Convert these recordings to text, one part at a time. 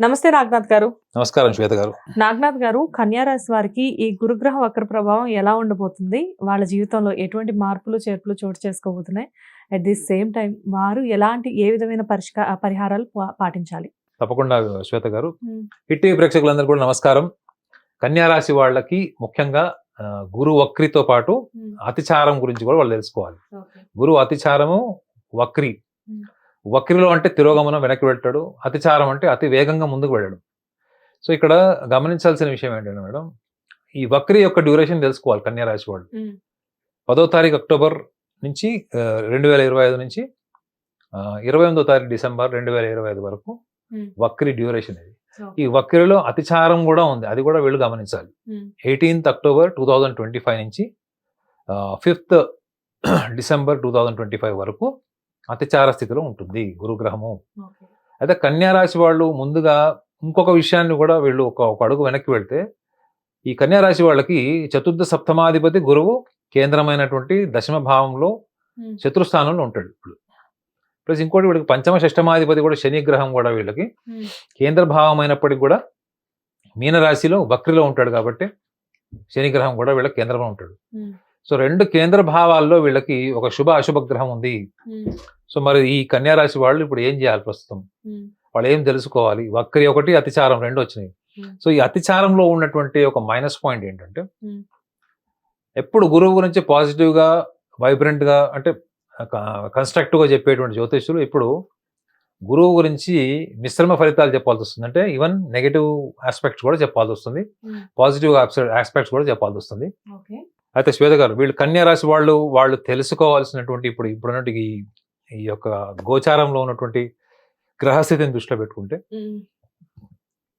నమస్తే నాగనాథ్ గారు. నమస్కారం శ్వేత గారు. నాగనాథ్ గారు కన్యారాశి వారికి ఈ గురుగ్రహ వక్ర ప్రభావం ఎలా ఉండబోతుంది? వాళ్ళ జీవితంలో ఎటువంటి మార్పులు చేర్పులు చోటు చేసుకోబోతున్నాయి? అట్ ది సేమ్ టైం వారు ఎలాంటి ఏ విధమైన పరిష్క పరిహారాలు పాటించాలి? తప్పకుండా శ్వేత గారు. హిట్టి ప్రేక్షకులందరూ కూడా నమస్కారం. కన్యా రాశి వాళ్ళకి ముఖ్యంగా గురు వక్రితో పాటు అతిచారం గురించి కూడా వాళ్ళు తెలుసుకోవాలి. గురు అతిచారము వక్రి. వక్రిలో అంటే తిరోగమనం వెనక్కి వెళ్తాడు అతిచారం అంటే అతి వేగంగా ముందుకు వెళ్ళడం. సో ఇక్కడ గమనించాల్సిన విషయం ఏంటంటే మేడం ఈ వక్రి యొక్క డ్యూరేషన్ తెలుసుకోవాలి కన్యా రాశి వాళ్ళు. పదో తారీఖు అక్టోబర్ నుంచి రెండు వేల ఇరవై ఐదు నుంచి ఇరవై ఎనిమిదో తారీఖు డిసెంబర్ రెండు వేల ఇరవై ఐదు వరకు. వక్రి డ్యూరేషన్ ఇది ఈ వక్రిలో అతిచారం కూడా ఉంది అది కూడా వీళ్ళు గమనించాలి. Eighteenth October two thousand twenty five నుంచి fifth December two thousand twenty five వరకు అతిచార స్థితిలో ఉంటుంది గురుగ్రహము. అయితే కన్యా రాశి వాళ్ళు ముందుగా ఇంకొక విషయాన్ని కూడా వీళ్ళు ఒక ఒక అడుగు వెనక్కి వెళ్తే ఈ కన్యా రాశి వాళ్ళకి చతుర్థ సప్తమాధిపతి గురువు కేంద్రమైనటువంటి దశమ భావంలో శత్రుస్థానంలో ఉంటాడు ఇప్పుడు. ప్లస్ ఇంకోటి వీళ్ళకి పంచమ షష్టమాధిపతి కూడా శని గ్రహం కూడా వీళ్ళకి కేంద్ర భావం అయినప్పటికీ కూడా మీనరాశిలో వక్రిలో ఉంటాడు కాబట్టి శని గ్రహం కూడా వీళ్ళకి కేంద్రంలో ఉంటాడు. సో రెండు కేంద్ర భావాల్లో వీళ్ళకి ఒక శుభ అశుభ గ్రహం ఉంది. సో మరి ఈ కన్యా రాశి వాళ్ళు ఇప్పుడు ఏం చేయాలి ప్రస్తుతం? వాళ్ళు ఏం తెలుసుకోవాలి? వక్రి ఒకటి అతిచారం రెండు వచ్చినాయి. సో ఈ అతిచారంలో ఉన్నటువంటి ఒక మైనస్ పాయింట్ ఏంటంటే. ఎప్పుడు గురువు గురించి పాజిటివ్గా వైబ్రెంట్గా అంటే కన్స్ట్రక్టివ్గా చెప్పేటువంటి జ్యోతిష్యులు ఇప్పుడు గురువు గురించి మిశ్రమ ఫలితాలు చెప్పాల్సి వస్తుంది. అంటే ఈవెన్ నెగటివ్ ఆస్పెక్ట్స్ కూడా చెప్పాల్సి వస్తుంది. పాజిటివ్ ఆస్పెక్ట్స్ కూడా చెప్పాల్సి వస్తుంది. అయితే శ్వేత గారు వీళ్ళు కన్యా రాశి వాళ్ళు వాళ్ళు తెలుసుకోవాల్సినటువంటి ఇప్పుడు ఇప్పుడున్నటువంటి ఈ యొక్క గోచారంలో ఉన్నటువంటి గ్రహస్థితిని దృష్టిలో పెట్టుకుంటే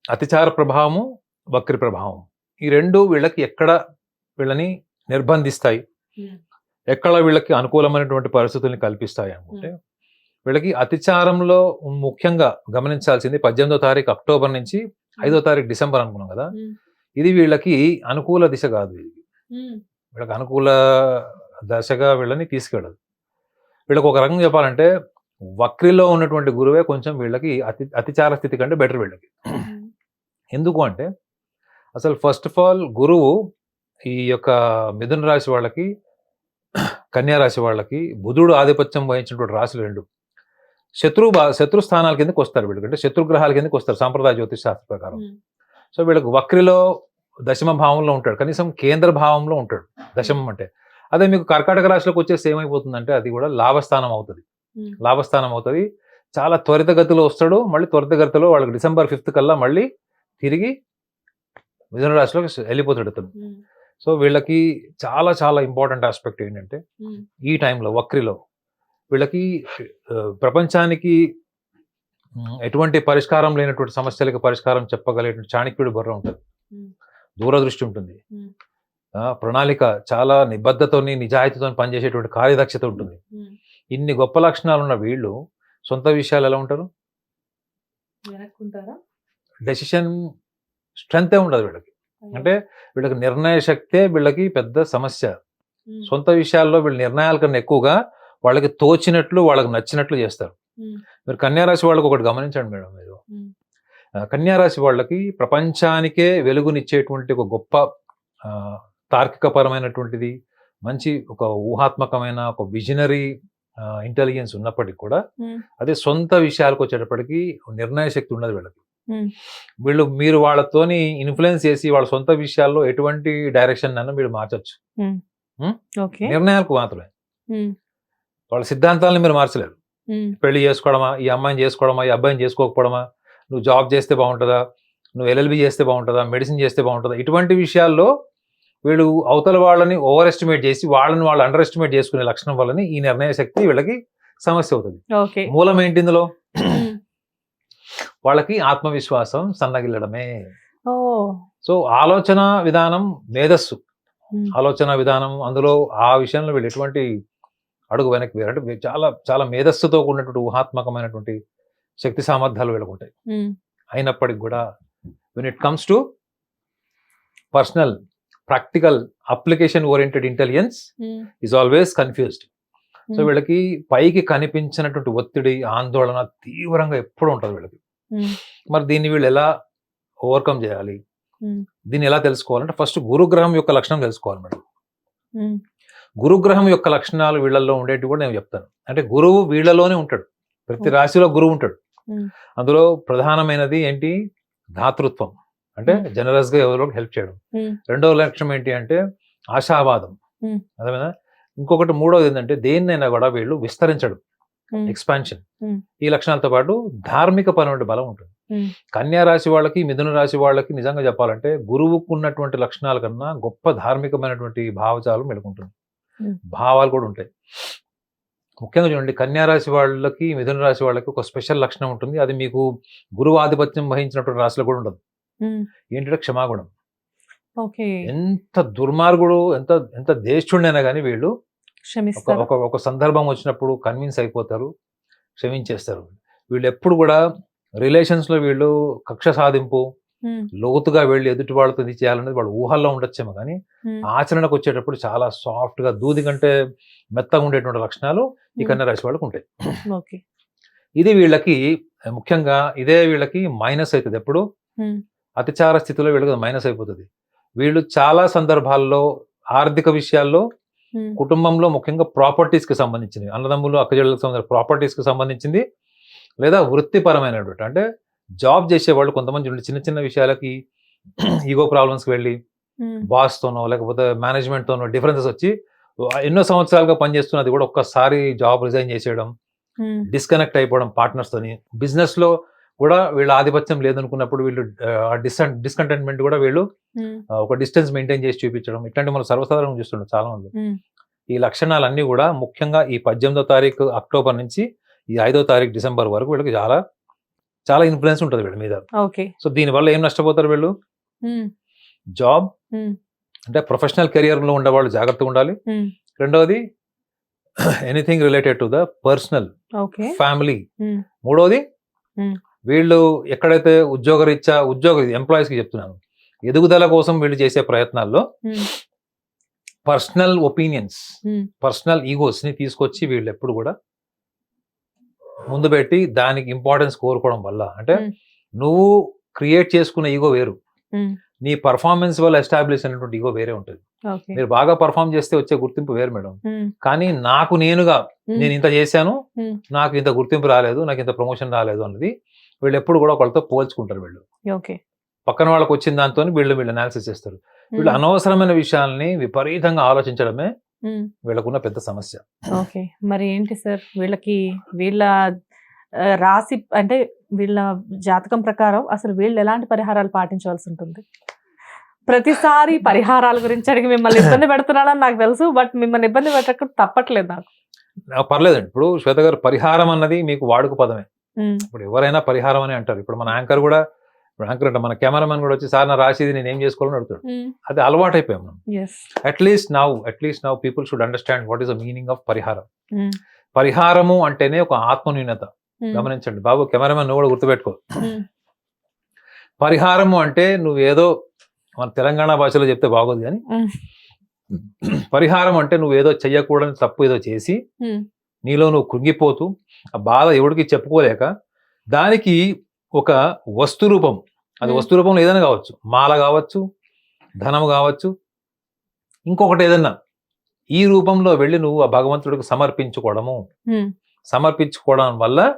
అతిచార ప్రభావము వక్రి ప్రభావం. ఈ రెండు వీళ్ళకి ఎక్కడ వీళ్ళని నిర్బంధిస్తాయి. ఎక్కడ వీళ్ళకి అనుకూలమైనటువంటి పరిస్థితుల్ని కల్పిస్తాయి అనుకుంటే వీళ్ళకి అతిచారంలో ముఖ్యంగా గమనించాల్సింది పద్దెనిమిదో తారీఖు అక్టోబర్ నుంచి ఐదో తారీఖు డిసెంబర్ అనుకున్నాం కదా? ఇది వీళ్ళకి అనుకూల దిశ కాదు ఇది. వీళ్ళకి అనుకూల దశగా వీళ్ళని తీసుకెళ్ళదు. వీళ్ళకి ఒక రకంగా చెప్పాలంటే వక్రిలో ఉన్నటువంటి గురువే కొంచెం వీళ్ళకి అతి అతిచార స్థితి కంటే బెటర్ వీళ్ళకి. ఎందుకు అంటే అసలు ఫస్ట్ ఆఫ్ ఆల్ గురువు ఈ యొక్క మిథున రాశి వాళ్ళకి కన్యా రాశి వాళ్ళకి బుధుడు ఆధిపత్యం వహించినటువంటి రాశులు రెండు. శత్రు శత్రు స్థానాల కిందకి వస్తారు వీళ్ళకి. అంటే శత్రుగ్రహాల కిందకి వస్తారు సాంప్రదాయ జ్యోతిష్ శాస్త్ర ప్రకారం. సో వీళ్ళకి వక్రిలో దశమ భావంలో ఉంటాడు. కనీసం కేంద్ర భావంలో ఉంటాడు. దశమం అంటే అదే మీకు కర్కాటక రాశిలోకి వచ్చేసి ఏమైపోతుందంటే అది కూడా లాభస్థానం అవుతుంది. లాభస్థానం అవుతుంది. చాలా త్వరితగతిలో వస్తాడు. మళ్ళీ త్వరితగతిలో వాళ్ళకి డిసెంబర్ ఫిఫ్త్ కల్లా మళ్ళీ తిరిగి మిథున రాశిలోకి వెళ్ళిపోతాడు అతను. సో వీళ్ళకి చాలా చాలా ఇంపార్టెంట్ ఆస్పెక్ట్ ఏంటంటే ఈ టైంలో వక్రిలో వీళ్ళకి ప్రపంచానికి ఎటువంటి పరిష్కారం లేనటువంటి సమస్యలకు పరిష్కారం చెప్పగలిగేటువంటి చాణక్యుడి బుర్ర ఉంటుంది. దూరదృష్టి ఉంటుంది. ప్రణాళిక చాలా నిబద్ధతోని నిజాయితీతో పనిచేసేటువంటి కార్యదక్షత ఉంటుంది. ఇన్ని గొప్ప లక్షణాలు ఉన్న వీళ్ళు సొంత విషయాలు ఎలా ఉంటారు? డెసిషన్ స్ట్రెంతే ఉండదు వీళ్ళకి. అంటే వీళ్ళకి నిర్ణయ శక్తే వీళ్ళకి పెద్ద సమస్య. సొంత విషయాల్లో వీళ్ళ నిర్ణయాల కన్నా ఎక్కువగా వాళ్ళకి తోచినట్లు వాళ్ళకి నచ్చినట్లు చేస్తారు. మీరు కన్యారాశి వాళ్ళకి ఒకటి గమనించండి మేడం మీరు. కన్యారాశి వాళ్ళకి ప్రపంచానికే వెలుగునిచ్చేటువంటి ఒక గొప్ప తార్కికపరమైనటువంటిది మంచి ఒక ఊహాత్మకమైన ఒక విజనరీ ఇంటెలిజెన్స్ ఉన్నప్పటికీ కూడా. అదే సొంత విషయాలకు వచ్చేటప్పటికి నిర్ణయ శక్తి ఉండదు వీళ్ళకి. వీళ్ళు మీరు వాళ్ళతోని ఇన్ఫ్లుయెన్స్ చేసి వాళ్ళ సొంత విషయాల్లో ఎటువంటి డైరెక్షన్ అన్న మీరు మార్చొచ్చు. నిర్ణయాలకు మాత్రమే. వాళ్ళ సిద్ధాంతాలను మీరు మార్చలేరు. పెళ్ళి చేసుకోవడమా ఈ అమ్మాయిని చేసుకోవడమా ఈ అబ్బాయిని చేసుకోకపోవడమా నువ్వు జాబ్ చేస్తే బాగుంటుందా నువ్వు ఎల్ఎల్బి చేస్తే బాగుంటుందా మెడిసిన్ చేస్తే బాగుంటుందా ఇటువంటి విషయాల్లో వీళ్ళు అవతల వాళ్ళని ఓవర్ ఎస్టిమేట్ చేసి వాళ్ళని వాళ్ళు అండర్ ఎస్టిమేట్ చేసుకునే లక్షణం వల్లని ఈ నిర్ణయ శక్తి వీళ్ళకి సమస్య అవుతుంది. మూలం ఏంటి ఇందులో? వాళ్ళకి ఆత్మవిశ్వాసం సన్నగిల్లడమే. సో ఆలోచన విధానం మేధస్సు. ఆలోచన విధానం అందులో ఆ విషయంలో వీళ్ళు ఎటువంటి అడుగు వెనక్కి వేరు అంటే చాలా చాలా మేధస్సుతో కూడినటువంటి ఊహాత్మకమైనటువంటి శక్తి సామర్థ్యాలు వీళ్ళకు ఉంటాయి. అయినప్పటికి కూడా when it comes to personal practical application oriented intelligence is always confused so వీళ్ళకి పైకి కనిపించినటువంటి ఒత్తిడి ఆందోళన తీవ్రంగా ఎప్పుడు ఉంటుంది వీళ్ళకి. ఉమ్, మరి దీన్ని వీళ్ళు ఎలా ఓవర్కమ్ చేయాలి? ఉమ్, దీన్ని ఎలా తెలుసుకోవాలంటే ఫస్ట్ గురుగ్రహం యొక్క లక్షణం తెలుసుకోవాలి మేడం. ఉమ్, గురుగ్రహం యొక్క లక్షణాలు వీళ్ళల్లో ఉండేవి కూడా నేను చెప్తాను. అంటే గురువు వీళ్ళలోనే ఉంటాడు. ప్రతి. రాశిలో గురువు ఉంటాడు. Hmm. అందులో ప్రధానమైనది ఏంటి? దాతృత్వం అంటే. జనరస్గా ఎవరో హెల్ప్ చేయడం. రెండవ లక్ష్యం ఏంటి అంటే ఆశావాదం. అదేనా ఇంకొకటి మూడవది ఏంటంటే దేన్నైనా కూడా వీళ్ళు విస్తరించడం. ఎక్స్పాన్షన్. ఈ లక్షణాలతో పాటు ధార్మిక పరమైన బలం ఉంటుంది. కన్యా రాశి వాళ్ళకి మిథున రాశి వాళ్ళకి నిజంగా చెప్పాలంటే గురువుకు ఉన్నటువంటి లక్షణాల కన్నా గొప్ప ధార్మికమైనటువంటి భావజాలం మెలుకుంటుంది. భావాలు కూడా ఉంటాయి. ముఖ్యంగా చూడండి కన్యా రాశి వాళ్ళకి మిథున రాశి వాళ్ళకి ఒక స్పెషల్ లక్షణం ఉంటుంది. అది మీకు గురువు ఆధిపత్యం వహించినటువంటి రాశిలో కూడా ఉండదు. ఏంటంటే క్షమాగుణం. ఓకే. ఎంత దుర్మార్గుడు ఎంత ఎంత దేశుడైనా కానీ వీళ్ళు ఒక ఒక సందర్భం వచ్చినప్పుడు కన్విన్స్ అయిపోతారు క్షమించేస్తారు. వీళ్ళు ఎప్పుడు కూడా రిలేషన్స్లో వీళ్ళు కక్ష సాధింపు లోతుగా వెళ్ళి ఎదుటి వాళ్ళతో ఇది చేయాలనేది వాళ్ళ ఊహల్లో ఉండొచ్చేమో కానీ ఆచరణకు వచ్చేటప్పుడు చాలా సాఫ్ట్గా దూది కంటే మెత్తగా ఉండేటువంటి లక్షణాలు ఈ కన్య రాశి వాళ్ళకు ఉంటాయి. ఇది వీళ్ళకి ముఖ్యంగా ఇదే వీళ్ళకి మైనస్ అవుతుంది ఎప్పుడు? అతిచార స్థితిలో వీళ్ళకి మైనస్ అయిపోతుంది. వీళ్ళు చాలా సందర్భాల్లో ఆర్థిక విషయాల్లో కుటుంబంలో ముఖ్యంగా ప్రాపర్టీస్కి సంబంధించినవి. అన్నదమ్ములు అక్కజళ్ళకి సంబంధించిన ప్రాపర్టీస్కి సంబంధించింది లేదా వృత్తిపరమైనటువంటి. అంటే జాబ్ చేసే వాళ్ళు కొంతమంది చిన్న చిన్న విషయాలకి ఈగో ప్రాబ్లమ్స్కి వెళ్ళి ఉమ్, బాస్ తోనో లేకపోతే మేనేజ్మెంట్ తోనో డిఫరెన్సెస్ వచ్చి ఎన్నో సంవత్సరాలుగా పనిచేస్తున్నది కూడా ఒక్కసారి జాబ్ రిజైన్ చేసేయడం డిస్కనెక్ట్ అయిపోవడం partners తోని. బిజినెస్లో కూడా వీళ్ళ ఆధిపత్యం లేదనుకున్నప్పుడు వీళ్ళు డిస్ డిస్కంటెంట్మెంట్ కూడా వీళ్ళు ఒక డిస్టెన్స్ మెయింటైన్ చేసి చూపించడం. ఇట్లాంటి మనం సర్వసాధారణంగా చూస్తున్నాం చాలా మంది ఈ లక్షణాలన్నీ కూడా ముఖ్యంగా ఈ పద్దెనిమిదో తారీఖు అక్టోబర్ నుంచి ఈ ఐదో తారీఖు డిసెంబర్ వరకు వీళ్ళకి చాలా చాలా ఇన్ఫ్లుయెన్స్ ఉంటుంది వీళ్ళ మీద. ఓకే. సో దీనివల్ల ఏం నష్టపోతారు వీళ్ళు? జాబ్ అంటే ప్రొఫెషనల్ కెరియర్లో ఉండేవాళ్ళు జాగ్రత్తగా ఉండాలి. రెండవది anything related to the personal okay. Family మూడవది. వీళ్ళు ఎక్కడైతే ఉద్యోగరీత్యా ఉద్యోగ ఎంప్లాయీస్కి చెప్తున్నాను ఎదుగుదల కోసం వీళ్ళు చేసే ప్రయత్నాల్లో పర్సనల్ ఒపీనియన్స్ పర్సనల్ ఈగోస్ని తీసుకొచ్చి వీళ్ళు ఎప్పుడు కూడా ముందు పెట్టి దానికి ఇంపార్టెన్స్ కోరుకోవడం వల్ల. అంటే. నువ్వు క్రియేట్ చేసుకున్న ఈగో వేరు. నీ పర్ఫార్మెన్స్ వల్ల ఎస్టాబ్లిష్ అయినటువంటి ఈగో వేరే ఉంటుంది. మీరు బాగా పర్ఫామ్ చేస్తే వచ్చే గుర్తింపు వేరు మేడం. కానీ నాకు నేనుగా నేను ఇంత చేశాను. నాకు ఇంత గుర్తింపు రాలేదు నాకు ఇంత ప్రమోషన్ రాలేదు అన్నది వీళ్ళు ఎప్పుడు కూడా ఒకళ్ళతో పోల్చుకుంటారు వీళ్ళు. ఓకే. పక్కన వాళ్ళకి వచ్చిన దాంతో వీళ్ళు వీళ్ళు అనాలిసిస్ చేస్తారు. వీళ్ళు అనవసరమైన విషయాల్ని విపరీతంగా ఆలోచించడమే వీళ్ళకున్న పెద్ద సమస్య. ఓకే. మరి ఏంటి సార్? వీళ్ళకి వీళ్ళ రాశి అంటే వీళ్ళ జాతకం ప్రకారం అసలు వీళ్ళు ఎలాంటి పరిహారాలు పాటించవలసి ఉంటుంది? ప్రతిసారి పరిహారాల గురించి అడిగి మిమ్మల్ని ఇబ్బంది పెడుతున్నానని నాకు తెలుసు బట్ మిమ్మల్ని ఇబ్బంది పెట్టక తప్పట్లేదు నాకు. పర్లేదండి. ఇప్పుడు శ్వేత గారు పరిహారం అన్నది మీకు వాడుక పదమే. ఇప్పుడు ఎవరైనా పరిహారం అని అంటారు. ఇప్పుడు మన యాంకర్ కూడా యాంకర్ అంటే మన కెమెరామెన్ కూడా వచ్చి సార్ నా రాసేది నేను ఏం చేసుకోవాలని అడుగుతాడు. అది అలవాటు అయిపోయాం మనం. At least now at least now people should understand what is the meaning of పరిహారం. పరిహారము అంటేనే ఒక ఆత్మన్యూనత. గమనించండి. బాబు కెమెరామెన్ నువ్వు కూడా గుర్తుపెట్టుకో. పరిహారము అంటే నువ్వు ఏదో మన తెలంగాణ భాషలో చెప్తే బాగోదు కానీ పరిహారం అంటే నువ్వు ఏదో చెయ్యకూడని తప్పు ఏదో చేసి నీలో నువ్వు కృంగిపోతూ ఆ బాధ ఎవరికి చెప్పుకోలేక దానికి ఒక వస్తు రూపం. అది. వస్తు రూపంలో ఏదైనా కావచ్చు. మాల కావచ్చు ధనం కావచ్చు ఇంకొకటి ఏదన్నా. ఈ రూపంలో వెళ్ళి నువ్వు ఆ భగవంతుడికి సమర్పించుకోవడము. సమర్పించుకోవడం వల్ల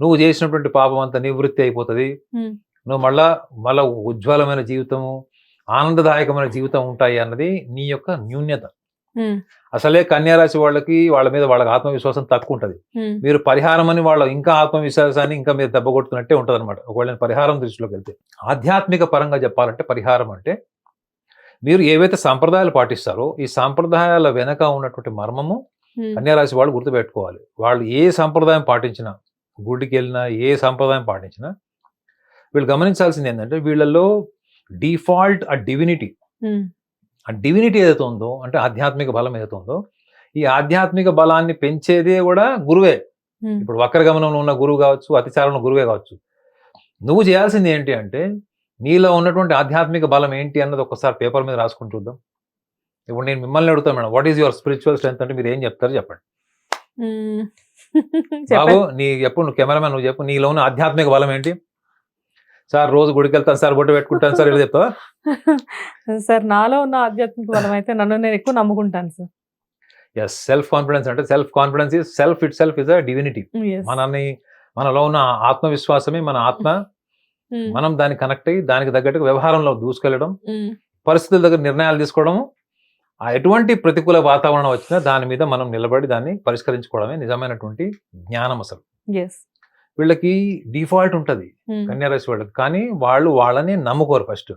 నువ్వు చేసినటువంటి పాపం అంతా నివృత్తి అయిపోతుంది. నువ్వు మళ్ళా మళ్ళా ఉజ్వలమైన జీవితము ఆనందదాయకమైన జీవితం ఉంటాయి అన్నది నీ యొక్క న్యూన్యత. అసలే కన్యా రాశి వాళ్ళకి వాళ్ళ మీద వాళ్ళకి ఆత్మవిశ్వాసం తక్కువ ఉంటుంది మీరు పరిహారం అని వాళ్ళ ఇంకా ఆత్మవిశ్వాసాన్ని ఇంకా మీరు దెబ్బ కొడుతున్నట్టే ఉంటుంది అనమాట ఒకవేళ పరిహారం దృష్టిలోకి వెళ్తే ఆధ్యాత్మిక పరంగా చెప్పాలంటే పరిహారం అంటే మీరు ఏవైతే సాంప్రదాయాలు పాటిస్తారో ఈ సాంప్రదాయాల వెనక ఉన్నటువంటి మర్మము కన్యారాశి వాళ్ళు గుర్తుపెట్టుకోవాలి. వాళ్ళు ఏ సాంప్రదాయం పాటించినా గుడికి వెళ్ళినా ఏ సాంప్రదాయం పాటించినా వీళ్ళు గమనించాల్సింది ఏంటంటే వీళ్ళలో డిఫాల్ట్ ఆ డివినిటీ ఆ డివినిటీ ఏదైతే ఉందో అంటే ఆధ్యాత్మిక బలం ఏదైతే ఉందో ఈ ఆధ్యాత్మిక బలాన్ని పెంచేదే కూడా గురువే. ఇప్పుడు వక్రగమనంలో ఉన్న గురువు కావచ్చు అతిచారంలో గురువే కావచ్చు. నువ్వు చేయాల్సింది ఏంటి అంటే నీలో ఉన్నటువంటి ఆధ్యాత్మిక బలం ఏంటి అన్నది ఒకసారి పేపర్ మీద రాసుకుని చూద్దాం. ఇప్పుడు నేను మిమ్మల్ని అడుగుతాను madam what is your spiritual strength అంటే మీరు ఏం చెప్తారు చెప్పండి. బాబు నీ చెప్పు నువ్వు కెమెరామెన్ నువ్వు చెప్పు నీలో ఉన్న ఆధ్యాత్మిక బలం ఏంటి? సార్ రోజు గుడికి వెళ్తాను సార్ బొట్టు పెట్టుకుంటాను సార్ ఇలా చెప్తావా సార్ నాలో ఉన్న ఆధ్యాత్మిక బలం అయితే నన్ను నేను ఎక్కువ నమ్ముకుంటాను సార్ ఎస్ సెల్ఫ్ కాన్ఫిడెన్స్ అంటే self confidence is self itself is a divinity. మనల్ని మనలో ఉన్న ఆత్మవిశ్వాసమే మన ఆత్మ Mm. మనం దానికి కనెక్ట్ అయ్యి దానికి తగ్గట్టుగా వ్యవహారంలో దూసుకెళ్ళడం Mm. పరిస్థితుల దగ్గర నిర్ణయాలు తీసుకోవడం ఎటువంటి ప్రతికూల వాతావరణం వచ్చినా దాని మీద మనం నిలబడి దాన్ని పరిష్కరించుకోవడమే నిజమైనటువంటి జ్ఞానం అసలు Yes. వీళ్ళకి డిఫాల్ట్ ఉంటది. కన్యారాశి వాళ్ళకి కానీ వాళ్ళు వాళ్ళని నమ్ముకోరు ఫస్ట్.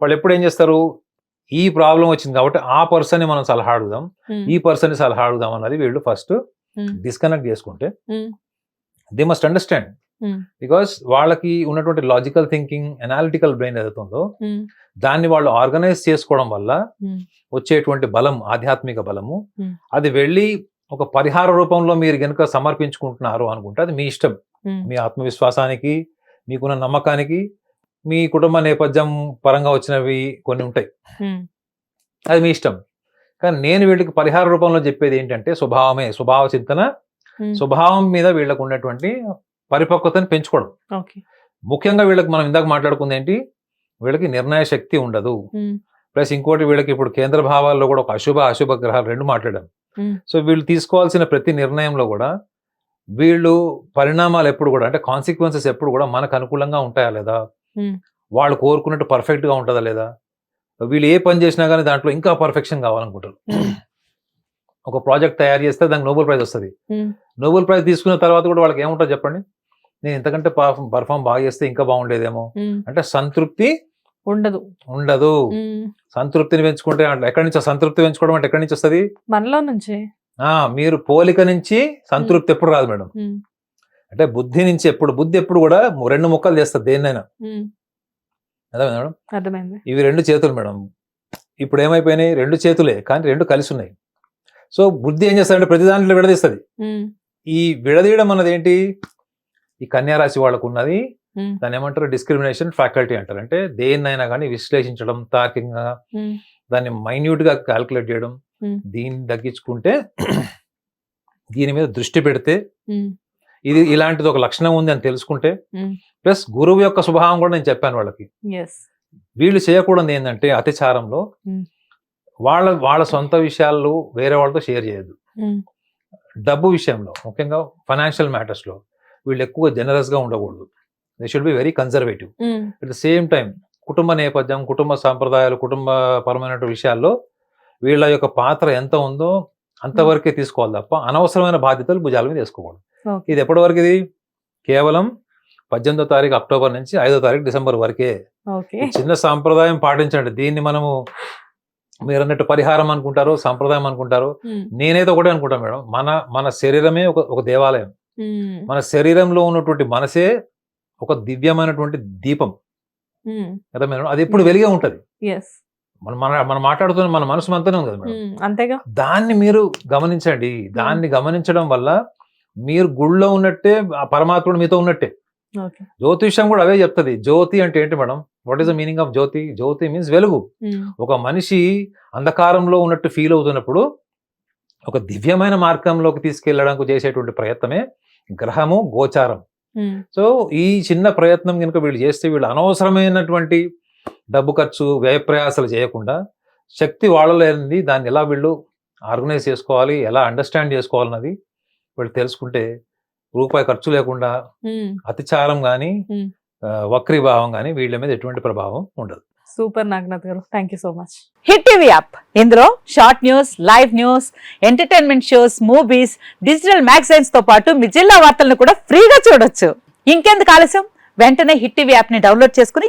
వాళ్ళు ఎప్పుడు ఏం చేస్తారు ఈ ప్రాబ్లం వచ్చింది కాబట్టి ఆ పర్సన్ మనం సలహా అడుగుదాం. ఈ పర్సన్ సలహా అడుగుదాం అన్నది వీళ్ళు ఫస్ట్. డిస్కనెక్ట్ చేసుకుంటే. They must understand. బికాస్ వాళ్ళకి ఉన్నటువంటి లాజికల్ థింకింగ్ అనాలిటికల్ బ్రెయిన్ ఏదైతే ఉందో. దాన్ని వాళ్ళు ఆర్గనైజ్ చేసుకోవడం వల్ల. వచ్చేటువంటి బలం ఆధ్యాత్మిక బలము. అది వెళ్ళి ఒక పరిహార రూపంలో మీరు గనుక సమర్పించుకుంటున్నారు అనుకుంటే అది మీ ఇష్టం. మీ ఆత్మవిశ్వాసానికి మీకున్న నమ్మకానికి మీ కుటుంబ నేపథ్యం పరంగా వచ్చినవి కొన్ని ఉంటాయి. అది మీ ఇష్టం కానీ నేను వీళ్ళకి పరిహార రూపంలో చెప్పేది ఏంటంటే స్వభావమే స్వభావ చింతన. స్వభావం మీద వీళ్ళకు ఉన్నటువంటి పరిపక్వతని పెంచుకోవడం. ముఖ్యంగా వీళ్ళకి మనం ఇందాక మాట్లాడుకుంది ఏంటి వీళ్ళకి నిర్ణయ శక్తి ఉండదు. ప్లస్ ఇంకోటి వీళ్ళకి ఇప్పుడు కేంద్ర భావాల్లో కూడా ఒక అశుభ అశుభ గ్రహాలు రెండు మాట్లాడాం. సో వీళ్ళు తీసుకోవాల్సిన ప్రతి నిర్ణయంలో కూడా వీళ్ళు పరిణామాలు ఎప్పుడు కూడా అంటే కాన్సిక్వెన్సెస్ ఎప్పుడు కూడా మనకు అనుకూలంగా ఉంటాయా లేదా. వాళ్ళు కోరుకున్నట్టు perfect గా ఉంటుందా లేదా వీళ్ళు ఏ పని చేసినా కానీ దాంట్లో ఇంకా పర్ఫెక్షన్ కావాలనుకుంటారు. ఒక ప్రాజెక్ట్ తయారు చేస్తే దానికి నోబెల్ ప్రైజ్ వస్తుంది. నోబెల్ ప్రైజ్ తీసుకున్న తర్వాత కూడా వాళ్ళకి ఏముంటుంది చెప్పండి నేను ఇంతకంటే పర్ఫామ్ బాగా చేస్తే ఇంకా బాగుండేదేమో. అంటే సంతృప్తి ఉండదు ఉండదు. సంతృప్తిని పెంచుకుంటే ఎక్కడి నుంచి సంతృప్తి పెంచుకోవడం అంటే ఎక్కడి నుంచి వస్తుంది మనలో నుంచే మీరు పోలిక నుంచి సంతృప్తి ఎప్పుడు రాదు మేడం. అంటే బుద్ధి నుంచి ఎప్పుడు బుద్ధి ఎప్పుడు కూడా రెండు ముక్కలు చేస్తుంది దేన్నైనా. అదే మేడం అర్థమైంది ఇవి రెండు చేతులు మేడం ఇప్పుడు ఏమైపోయినాయి రెండు చేతులే కానీ రెండు కలిసి ఉన్నాయి సో బుద్ధి ఏం చేస్తాడంటే ప్రతి దాంట్లో విడదీస్తుంది. ఈ విడదీయడం అన్నది ఏంటి ఈ కన్యారాశి వాళ్ళకు ఉన్నది. దాన్ని ఏమంటారు డిస్క్రిమినేషన్ ఫ్యాకల్టీ అంటారు అంటే దేన్నైనా కానీ విశ్లేషించడం తార్కికంగా. దాన్ని మైన్యూట్గా క్యాల్కులేట్ చేయడం. దీన్ని తగ్గించుకుంటే దీని మీద దృష్టి పెడితే. ఇది ఇలాంటిది ఒక లక్షణం ఉంది అని తెలుసుకుంటే. ప్లస్ గురువు యొక్క స్వభావం కూడా నేను చెప్పాను వాళ్ళకి. వీళ్ళు చేయకూడదు ఏంటంటే అతిచారంలో. వాళ్ళ వాళ్ళ సొంత విషయాలు వేరే వాళ్ళతో షేర్ చేయదు. డబ్బు విషయంలో ముఖ్యంగా ఫైనాన్షియల్ మ్యాటర్స్లో వీళ్ళు ఎక్కువ జనరస్గా ఉండకూడదు they should be very conservative. At the same time కుటుంబ నేపథ్యం కుటుంబ సాంప్రదాయాలు కుటుంబ పరమైన విషయాల్లో వీళ్ళ యొక్క పాత్ర ఎంత ఉందో అంతవరకే తీసుకోవాలి తప్ప అనవసరమైన బాధ్యతలు భుజాల మీద వేసుకోకూడదు. ఇది ఎప్పటి వరకు ఇది కేవలం పద్దెనిమిదో తారీఖు అక్టోబర్ నుంచి ఐదో తారీఖు డిసెంబర్ వరకే. చిన్న సాంప్రదాయం పాటించండి. దీన్ని మనము మీరు అన్నట్టు పరిహారం అనుకుంటారు సాంప్రదాయం అనుకుంటారు. నేనైతే ఒకటే అనుకుంటాను మేడం. మన మన శరీరమే ఒక ఒక దేవాలయం. మన శరీరంలో ఉన్నటువంటి మనసే ఒక దివ్యమైనటువంటి దీపం. కదా మేడం? అది ఎప్పుడు వెలిగే ఉంటది. మనం మన మనం మాట్లాడుతున్న మన మనసు అంతనే ఉంది కదా మేడం. అంతేగా? దాన్ని మీరు గమనించండి. దాన్ని గమనించడం వల్ల మీరు గుళ్ళో ఉన్నట్టే ఆ పరమాత్ముడు మీతో ఉన్నట్టే. ఓకే. జ్యోతిష్యం కూడా అవే చెప్తుంది. జ్యోతి అంటే ఏంటి madam? What is the meaning of Jyoti? Jyoti means వెలుగు. ఒక మనిషి అంధకారంలో ఉన్నట్టు ఫీల్ అవుతున్నప్పుడు ఒక దివ్యమైన మార్గంలోకి తీసుకెళ్ళడానికి చేసేటువంటి ప్రయత్నమే గ్రహము గోచారం. సో ఈ చిన్న ప్రయత్నం కనుక వీళ్ళు చేస్తే వీళ్ళు అనవసరమైనటువంటి డబ్బు ఖర్చు వ్యయ ప్రయాసాలు చేయకుండా శక్తి వాళ్ళలో ఏంది దాన్ని ఎలా వీళ్ళు ఆర్గనైజ్ చేసుకోవాలి ఎలా అండర్స్టాండ్ చేసుకోవాలన్నది వీళ్ళు తెలుసుకుంటే రూపాయి ఖర్చు లేకుండా అతిచారం కానీ Hmm. వక్రీభావం కానీ వీళ్ళ మీద ఎటువంటి ప్రభావం ఉండదు. సూపర్ నాగనాథ్ గారు thank you so much. Hit TV app ఇందులో short news live news entertainment shows movies digital మ్యాగజైన్స్తో పాటు మీ జిల్లా వార్తలను కూడా ఫ్రీగా చూడొచ్చు. ఇంకెందుకు ఆలస్యం? వెంటనే హిట్ టీవీ యాప్ని డౌన్లోడ్ చేసుకుని